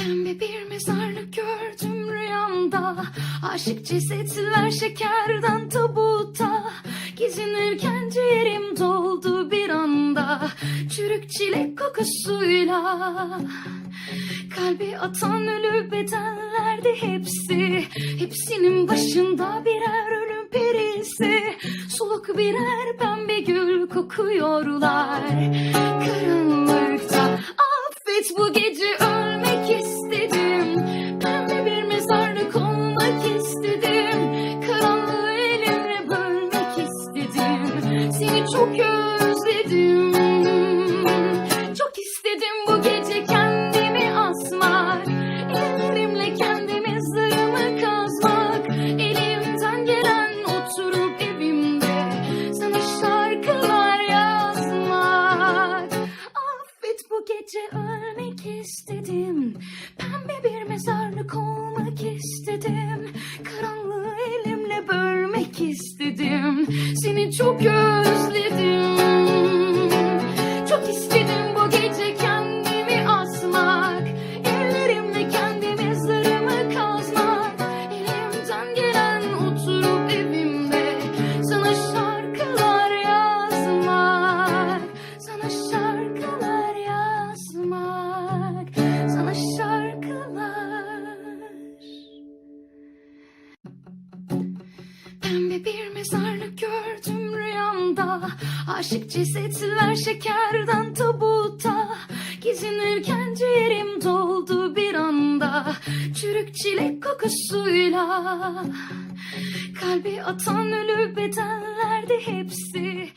Pembe bir mezarlık gördüm rüyamda. Aşık cesetler şekerden tabuta. Gezinirken ciğerim doldu bir anda. Çürük çilek kokusuyla. Kalbi atan ölü bedenlerdi hepsi. Hepsinin başında birer ölüm perisi. Soluk birer pembe gül kokuyorlar Seni çok özledim. Çok istedim bu gece kendimi asmak. Ellerimle kendi mezarımı kazmak. Elimden gelen oturup evimde Sana şarkılar yazmak. Affet bu gece ölmek istedim. Pembe bir mezarlık olmak istedim. Karanlığı elimle bölmek istedim. Seni çok özledim Pembe bir mezarlık gördüm rüyamda. Aşık cesetler şekerden tabuta. Gezinirken ciğerim doldu bir anda. Çürük çilek kokusuyla. Kalbi atan ölü bedenlerdi hepsi